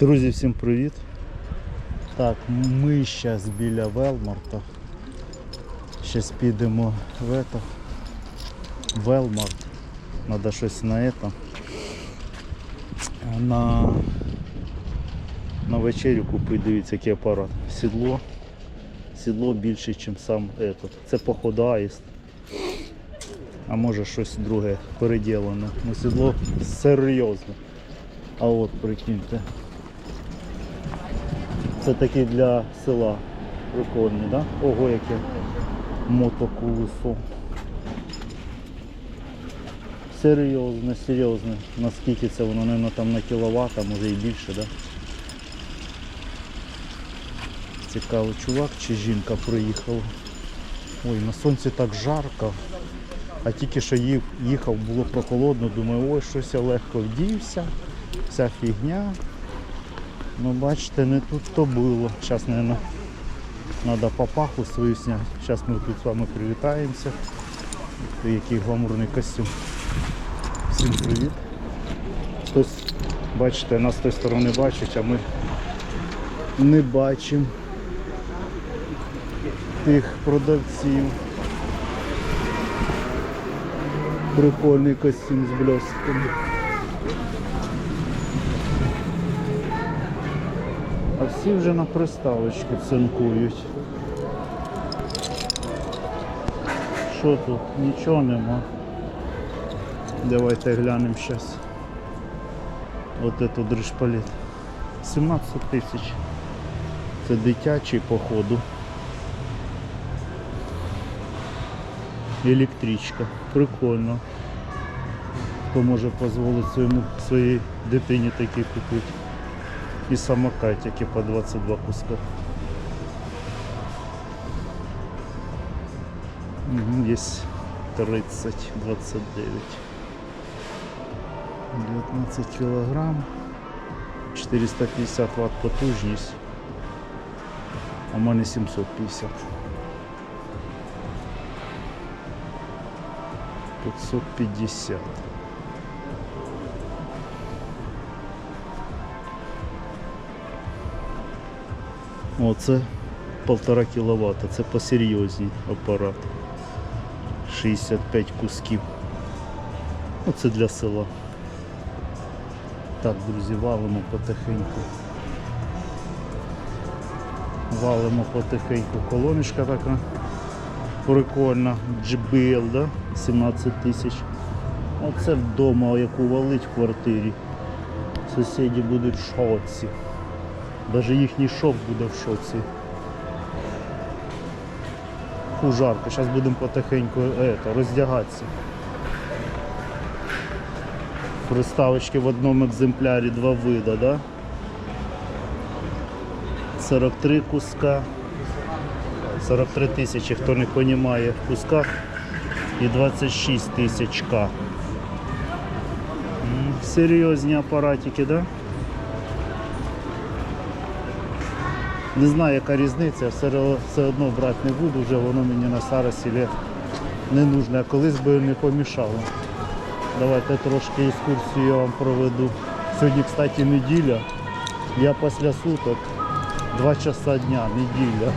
Друзі, всім привіт. Так, ми зараз біля Велмарта. Зараз підемо в это. Велмарт. Надо щось на это. На, на вечерю купити, дивіться, який апарат. Сідло. Сідло більше, ніж сам этот. Це походаїст. А може щось друге переділене. Ну сідло серйозне. А от прикиньте. Це такий для села прикольний, да? Ого, яке мотоколесо. Серйозне, серйозне. Наскільки це воно, не там на кіловат, а може і більше, да? Цікаво, чувак чи жінка приїхала. Ой, на сонці так жарко. А тільки що їх- їхав, було прохолодно, думаю, ой, щось я легко вдівся, вся фігня. Ну бачите, не тут то було. Зараз, мабуть, треба папаху свою зняти. Зараз ми тут з вами привітаємося. Який гламурний костюм. Всім привіт. Хтось, бачите, нас з тої сторони бачить, а ми не бачимо тих продавців. Прикольний костюм з блістками. А всі вже на приставочці цинкують. Що тут? Нічого нема. Давайте глянемо зараз. От этот дрижпалет. 17 тисяч. Це дитячий походу. Електричка. Прикольно. Хто може дозволити своєму своїй дитині такий купити. І самокатики по 22 куска. Есть 30, 29. 19 килограмм. 450 ватт потужність. А в мене 750. 550. О, це полтора кіловата, це посерйозній апарат. 65 кусків. Оце для села. Так, друзі, валимо потихеньку. Валимо потихеньку. Колоночка така прикольна. JBL, да? 17 тисяч. Оце вдома, яку валить в квартирі. Сусіди будуть в шоці. Даже їхній шок буде в шоці. Фу, жарко. Зараз будемо потихеньку это, роздягатися. Приставочки в одному екземплярі два вида, да? 43 куска. 43 тисячі, хто не розуміє в кусках. І 26 тисяч К. М, Серйозні апаратики, да? Не знаю, яка різниця, все, все одно брати не буду, вже воно мені на старості лет не нужно, а колись би не помішало. Давайте трошки екскурсію я вам проведу. Сьогодні, кстати, неділя. Я після суток, 2 часа дня, неділя.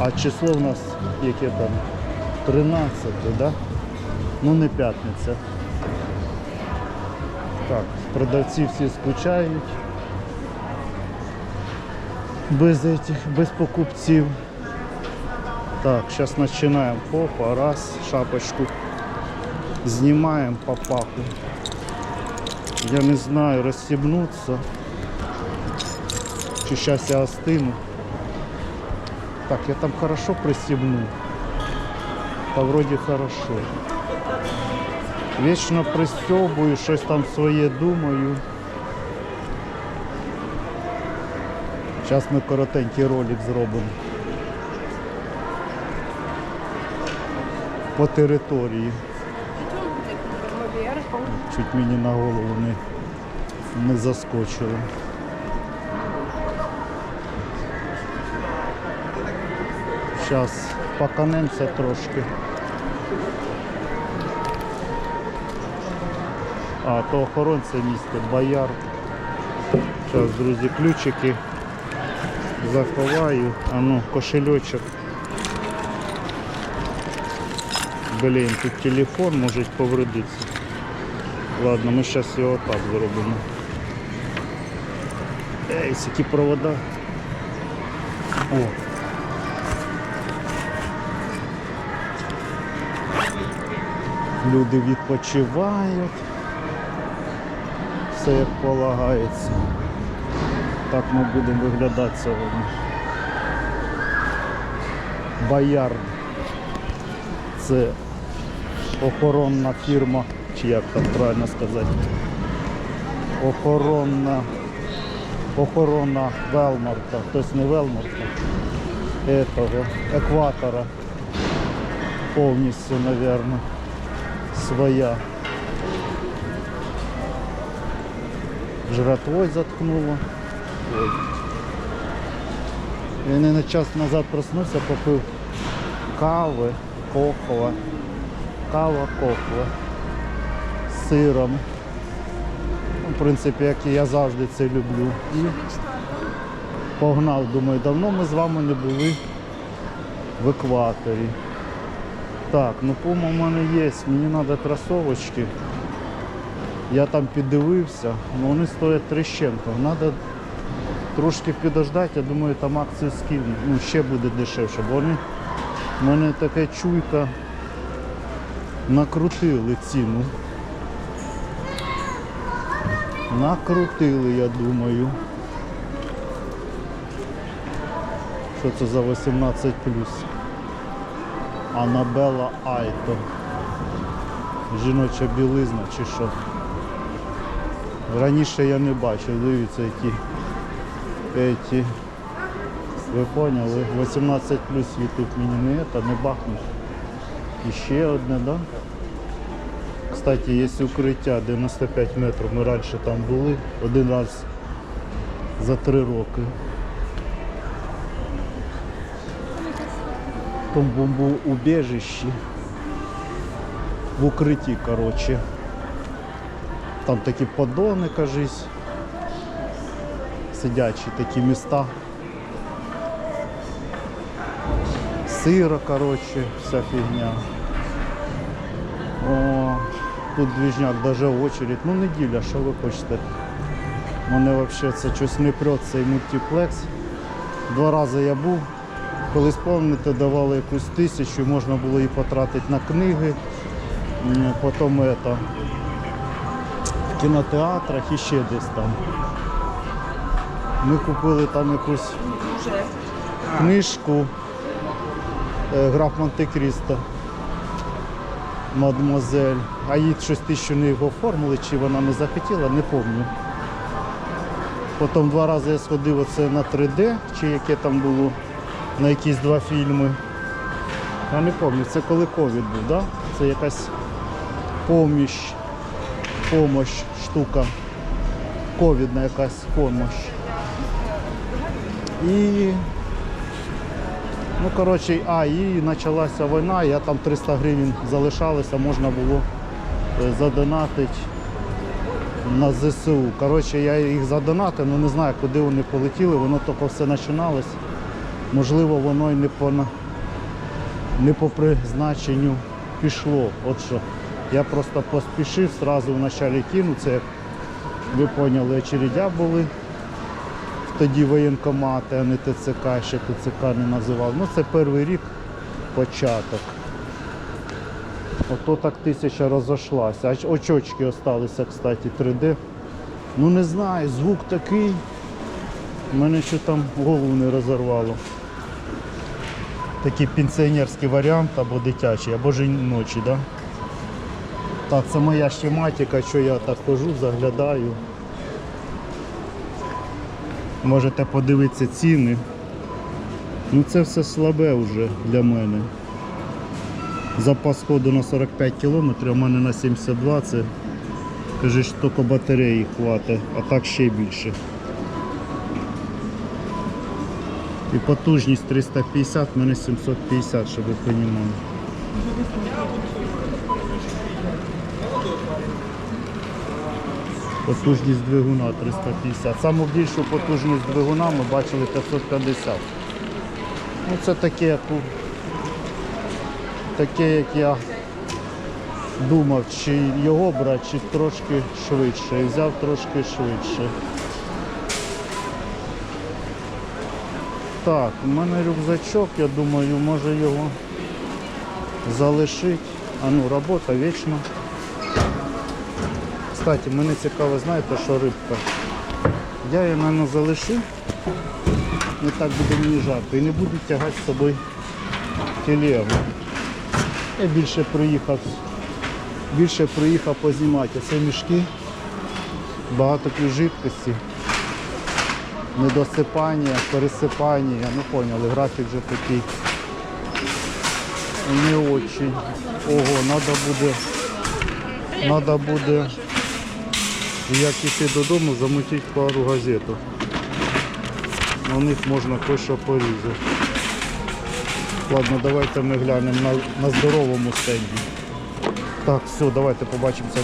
А число в нас яке там? 13, да? Ну не п'ятниця. Так, продавці всі скучають без этих, без покупців. Так, зараз починаємо. Попа, раз, шапочку. Знімаємо папаху. Я не знаю, розстібнуться. Чи зараз я остину. Так, я там хорошо пристібнув. Та вроді хорошо. Вічно пристьобую, щось там своє думаю. Зараз ми коротенький ролик зробимо. По території. Чуть мені на голову не, не заскочило. Зараз поканемося трошки. А, то охоронце місце, бояр. Зараз, друзі, ключики заховаю. А ну, кошельочок. Блін, тут телефон може повредитися. Ладно, ми зараз його так зробимо. Ей, які провода. О. Люди відпочивають. Все як полагається. Так ми будемо виглядати сьогодні. Боярд. Це охоронна фірма, чи як там правильно сказати. Охоронна охорона Велмарта, тобто не Велмарта, этого, екватора. Повністю, мабуть, своя. Жратвой заткнуло. Ой. Він на час назад проснувся, попив кави, кохова. Кава кохва з сиром. Ну, в принципі, як і я завжди це люблю. І погнав, думаю, давно ми з вами не були в екваторі. Так, ну пума в мене є, мені треба кросовочки. Я там піддивився, але вони стоять трещенко. Треба трошки підождати, я думаю, там акцію скинуть. Ну, ще буде дешевше, бо вони в мене така чуйка накрутили ціну. Накрутили, я думаю. Що це за 18 Анабела Айто. Жіноча білизна чи що. Раніше я не бачив, дивіться які. Эти. Ви поняли? 18 плюс YouTube мені не це, не бахнеш. І ще одне, да? Кстати, є укриття 95 метрів. Ми раніше там були один раз за три роки. В тому бомбоубежищі. В укритті, коротше. Там такі подони, кажись. Сидячі такі міста. Сира, коротше, вся фігня. О, тут двіжняк, даже очередь. Ну неділя, що ви хочете. Мене взагалі це щось не прет, цей мультиплекс. Два рази я був. Колись пам'ятаєте, давали якусь тисячу, можна було її потратити на книги. Потім это, в кінотеатрах і ще десь там. Ми купили там якусь книжку е, граф Монте-Крісто. Мадемуазель. А їй щось тисячу не його оформили, чи вона не захотіла, не пам'ятаю. Потім два рази я сходив оце на 3D, чи яке там було, на якісь два фільми. Я не пам'ятаю, це коли ковід був, да? Це якась поміч, помощ, штука. Ковідна якась помощ. І Ну, коротше, а, і почалася війна, я там 300 гривень залишалося, можна було е, задонатити на ЗСУ. Коротше, я їх задонатив, але не знаю, куди вони полетіли, воно тільки все починалось. Можливо, воно і не по, не по призначенню пішло. От що. Я просто поспішив, одразу вначалі кинув, це як ви поняли, очередя були тоді воєнкомати, а не ТЦК, ще ТЦК не називав. Ну це перший рік початок. Ото так тисяча розійшлася. Аж очочки залишилися, кстати, 3D. Ну не знаю, звук такий. Мене що там голову не розірвало. Такий пенсіонерський варіант або дитячий, або жіночий, да? Так, це моя шематика, що я так хожу, заглядаю. Можете подивитися ціни. Ну це все слабе вже для мене. Запас ходу на 45 км, у мене на 72 це кажеш, тільки батареї хватить, а так ще більше. І потужність 350, в мене 750, щоб ви розуміли. Потужність двигуна 350. Саму більшу потужність двигуна ми бачили 550. Ну це таке, таке, як я думав, чи його брати, чи трошки швидше. І взяв трошки швидше. Так, у мене рюкзачок, я думаю, може його залишити. А ну, робота вічна. Кстати, мене цікаво, знаєте, що рибка. Я її, мабуть, залишив. Не так буде мені жарко. І не буду тягати з собою телегу. Я більше приїхав, більше приїхав познімати. Це мішки, багато жидкості, недосипання, пересипання. Ну поняли, графік вже такий не очень. Ого, треба буде, треба буде, як піти додому, замутити пару газеток. На них можна кое-що порізати. Ладно, давайте ми глянемо на, на здоровому стенді. Так, все, давайте побачимося.